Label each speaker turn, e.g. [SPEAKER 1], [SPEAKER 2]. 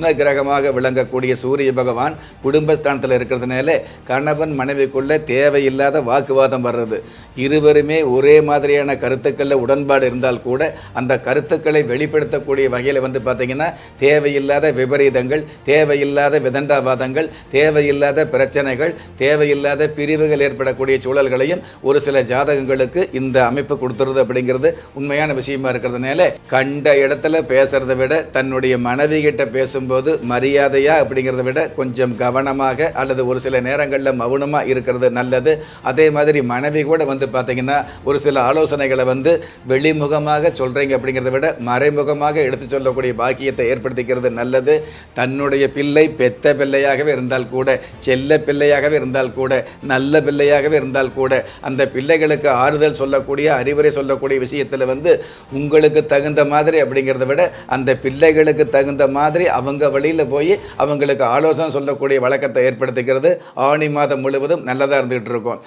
[SPEAKER 1] உஷ்ண கிரகமாக விளங்கக்கூடிய சூரிய பகவான் குடும்பஸ்தானத்தில் இருக்கிறதுனால கணவன் மனைவிக்குள்ள தேவையில்லாத வாக்குவாதம் வர்றது. இருவருமே ஒரே மாதிரியான கருத்துக்களில் உடன்பாடு இருந்தால் கூட அந்த கருத்துக்களை வெளிப்படுத்தக்கூடிய வகையில் வந்து பார்த்தீங்கன்னா தேவையில்லாத விபரீதங்கள் தேவையில்லாத விதண்டாவாதங்கள் தேவையில்லாத பிரச்சனைகள் தேவையில்லாத பிரிவுகள் ஏற்படக்கூடிய சூழல்களையும் ஒரு சில ஜாதகங்களுக்கு இந்த அமைப்பு கொடுத்துருது அப்படிங்கிறது உண்மையான விஷயமா இருக்கிறதுனால கண்ட இடத்துல பேசுறதை விட தன்னுடைய மனைவி கிட்ட பேசும் போது மரியாதையா அப்படிங்கிறத விட கொஞ்சம் கவனமாக அல்லது ஒரு சில நேரங்களில் மௌனமாக இருக்கிறது நல்லது. அதே மாதிரி மனைவி கூட வந்து பார்த்தீங்கன்னா ஒரு சில ஆலோசனைகளை வந்து வெளிமுகமாக சொல்கிறீங்க அப்படிங்கிறத விட மறைமுகமாக எடுத்து சொல்லக்கூடிய பாக்கியத்தை ஏற்படுத்திக்கிறது நல்லது. தன்னுடைய பிள்ளை பெத்த பிள்ளையாகவே இருந்தால் கூட செல்ல பிள்ளையாகவே இருந்தால் கூட நல்ல பிள்ளையாகவே இருந்தால் கூட அந்த பிள்ளைகளுக்கு ஆறுதல் சொல்லக்கூடிய அறிவுரை சொல்லக்கூடிய விஷயத்தில் வந்து உங்களுக்கு தகுந்த மாதிரி அப்படிங்கிறத விட அந்த பிள்ளைகளுக்கு தகுந்த மாதிரி அவங்க அவங்க வழியில் போய் அவங்களுக்கு ஆலோசனை சொல்லக்கூடிய வழக்கத்தை ஏற்படுத்திக்கிறது ஆணி மாதம் முழுவதும் நல்லதாக இருந்துகிட்டு இருக்கும்.